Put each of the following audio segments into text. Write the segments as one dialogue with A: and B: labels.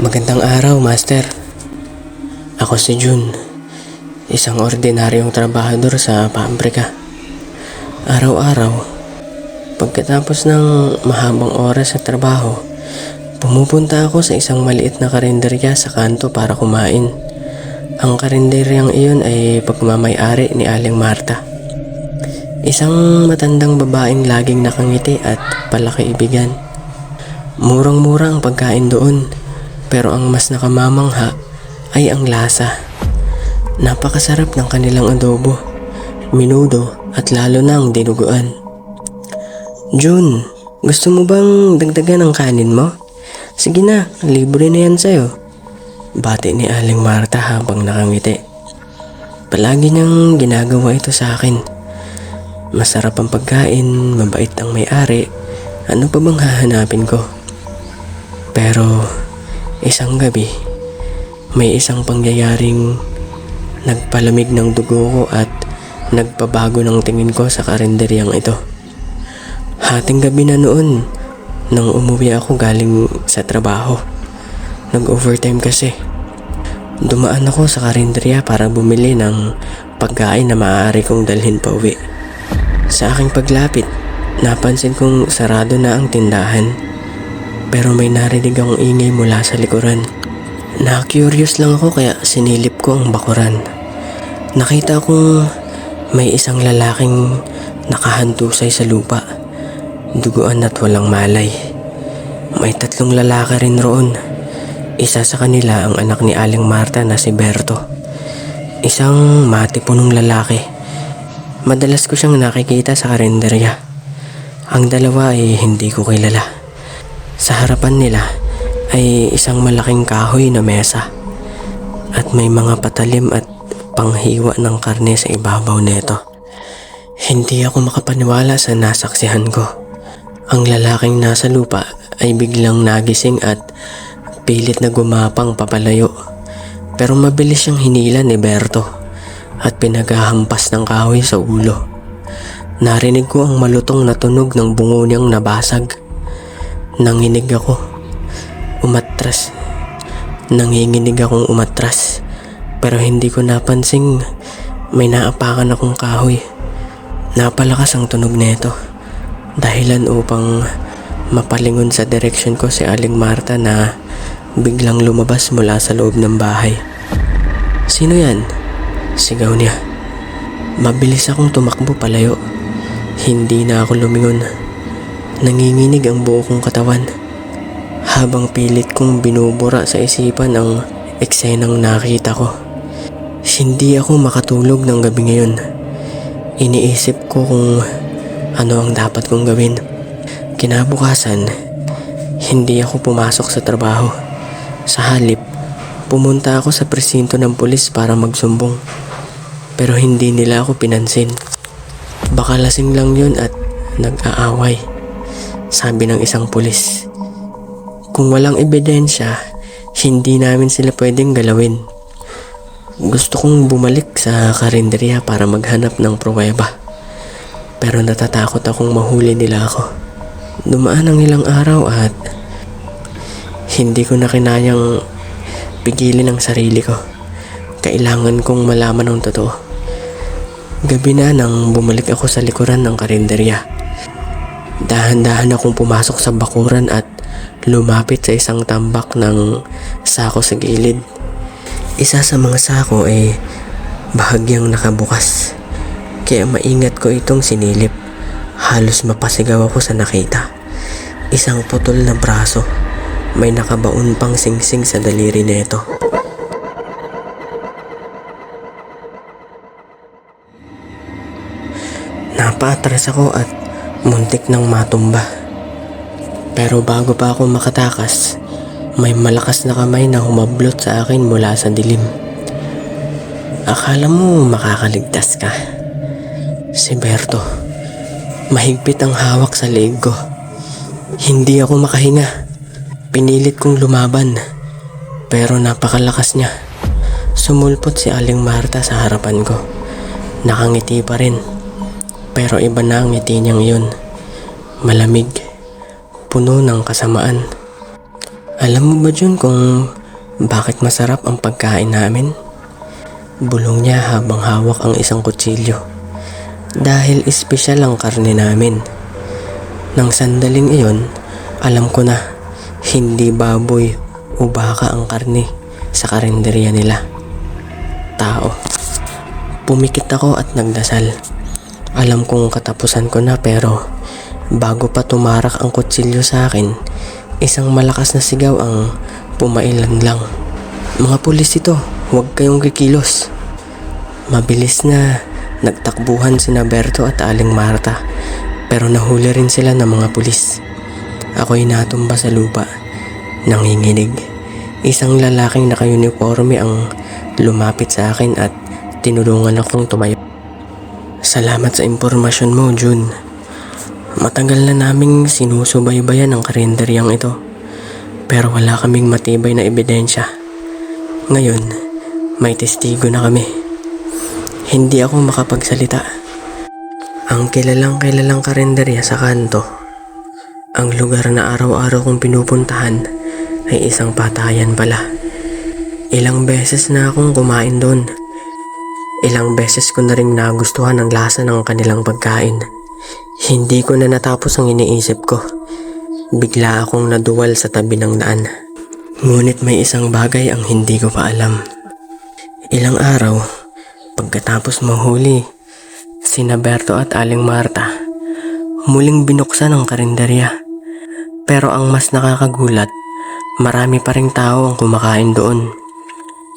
A: Magandang araw, Master. Ako si Jun, isang ordinaryong trabahador sa pabrika. Araw-araw, pagkatapos ng mahabang oras sa trabaho, pumupunta ako sa isang maliit na karinderya sa kanto para kumain. Ang karinderyang iyon ay pagmamayari ni Aling Marta. Isang matandang babaeng laging nakangiti at palaki-ibigan. Murang-mura ang pagkain doon, pero ang mas nakamamangha ay ang lasa. Napakasarap ng kanilang adobo, minudo at lalo na ang dinuguan. Jun, gusto mo bang dagdagan ang kanin mo? Sige na, libre na yan sa'yo. Bati ni Aling Marta habang nakangiti. Palagi niyang ginagawa ito sa akin. Masarap ang pagkain, mabait ang may-ari. Ano pa bang hahanapin ko? Pero isang gabi, may isang pangyayaring nagpalamig ng dugo ko at nagpabago ng tingin ko sa karinderyang ito. Hating gabi na noon nang umuwi ako galing sa trabaho. Nag-overtime kasi. Dumaan ako sa karinderya para bumili ng pagkain na maaari kong dalhin pa uwi. Sa aking paglapit, napansin kong sarado na ang tindahan. Pero may narinig akong ingay mula sa likuran. Na-curious lang ako kaya sinilip ko ang bakuran. Nakita kong may isang lalaking nakahantusay sa lupa. Duguan at walang malay. May tatlong lalaki rin roon. Isa sa kanila ang anak ni Aling Marta na si Berto. Isang matipunong lalaki. Madalas ko siyang nakikita sa karinderya. Ang dalawa ay hindi ko kilala. Sa harapan nila ay isang malaking kahoy na mesa. At may mga patalim at panghiwa ng karne sa ibabaw nito. Hindi ako makapaniwala sa nasaksihan ko. Ang lalaking nasa lupa ay biglang nagising at pilit na gumapang papalayo. Pero mabilis siyang hinila ni Berto at pinaghahampas ng kahoy sa ulo. Narinig ko ang malutong na tunog ng bungo niyang nabasag. Nanginig ako. Umatras. Nanginginig akong umatras. Pero hindi ko napansing may naapakan akong kahoy. Napalakas ang tunog nito. Dahilan upang mapalingon sa direksyon ko si Aling Marta na biglang lumabas mula sa loob ng bahay. Sino yan? Sigaw niya. Mabilis akong tumakbo palayo. Hindi na ako lumingon. Nanginginig ang buo kong katawan. Habang pilit kong binubura sa isipan ang eksenang nakita ko. Hindi ako makatulog ng gabi ngayon. Iniisip ko kung ano ang dapat kong gawin. Kinabukasan, hindi ako pumasok sa trabaho. Sa halip, pumunta ako sa presinto ng pulis para magsumbong. Pero hindi nila ako pinansin. Baka lasing lang yun at nag-aaway. Sabi ng isang pulis. Kung walang ebidensya, hindi namin sila pwedeng galawin. Gusto kong bumalik sa karinderya para maghanap ng pruweba. Pero natatakot akong mahuli nila ako. Dumaan ang ilang araw at hindi ko na kinayang pigilin ang sarili ko. Kailangan kong malaman ang totoo. Gabi na nang bumalik ako sa likuran ng karinderya. Dahan-dahan akong pumasok sa bakuran at lumapit sa isang tambak ng sako sa gilid. Isa sa mga sako ay bahagyang nakabukas. Kaya maingat ko itong sinilip. Halos mapasigaw ako sa nakita. Isang putol na braso. May nakabaon pang singsing sa daliri nito. Napaatras ako at muntik nang matumba. Pero bago pa ako makatakas, may malakas na kamay na humablot sa akin mula sa dilim. Akala mo makakaligtas ka. Si Berto. Mahigpit ang hawak sa leeg ko. Hindi ako makahinga. Pinilit kong lumaban. Pero napakalakas niya. Sumulpot si Aling Marta sa harapan ko. Nakangiti pa rin. Pero iba na ang ngiti niyang yun. Malamig. Puno ng kasamaan. Alam mo ba Jun kung bakit masarap ang pagkain namin? Bulong niya habang hawak ang isang kutsilyo. Dahil espesyal ang karne namin. Nang sandaling iyon, alam ko na hindi baboy o baka ang karne sa karinderya nila. Tao. Pumikit ako at nagdasal. Alam kong katapusan ko na pero bago pa tumarak ang kutsilyo sa akin, isang malakas na sigaw ang pumailan lang. Mga pulis ito, huwag kayong kikilos. Mabilis na nagtakbuhan si Berto at Aling Marta pero nahuli rin sila ng mga pulis. Ako'y natumba sa lupa, nanginginig. Isang lalaking naka-uniforme ang lumapit sa akin at tinulungan akong tumayo. Salamat sa impormasyon mo, Jun. Matagal na naming sinusubaybayan ang karinderyang ito. Pero wala kaming matibay na ebidensya. Ngayon, may testigo na kami. Hindi ako makapagsalita. Ang kilalang kilalang karinderya sa kanto. Ang lugar na araw-araw kong pinupuntahan ay isang patayan pala. Ilang beses na akong kumain doon. Ilang beses ko na rin nagustuhan ang lasa ng kanilang pagkain. Hindi ko na natapos ang iniisip ko. Bigla akong naduwal sa tabi ng daan. Ngunit may isang bagay ang hindi ko pa alam. Ilang araw, pagkatapos mahuli, sina Berto at Aling Marta, muling binuksan ang karinderya. Pero ang mas nakakagulat, marami pa ring tao ang kumakain doon.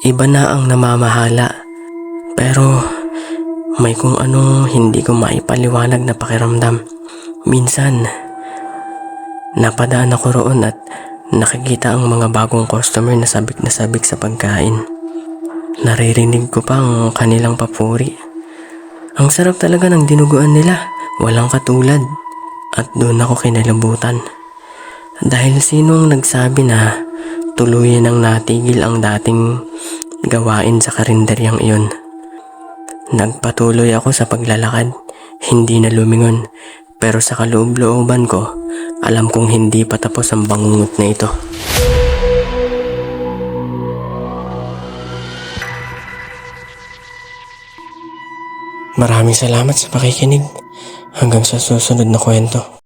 A: Iba na ang namamahala. Pero may kung anong hindi ko maipaliwanag na pakiramdam. Minsan, napadaan ako roon at nakikita ang mga bagong customer na sabik na sabik sa pagkain. Naririnig ko pa ang kanilang papuri. Ang sarap talaga ng dinuguan nila, walang katulad. At doon ako kinalabutan. Dahil sino ang nagsabi na tuluyan ang natigil ang dating gawain sa karinderyang iyon. Nagpatuloy ako sa paglalakad, hindi na lumingon, pero sa kaloob-looban ko, alam kong hindi pa tapos ang bangungot na ito. Maraming salamat sa pakikinig. Hanggang sa susunod na kwento.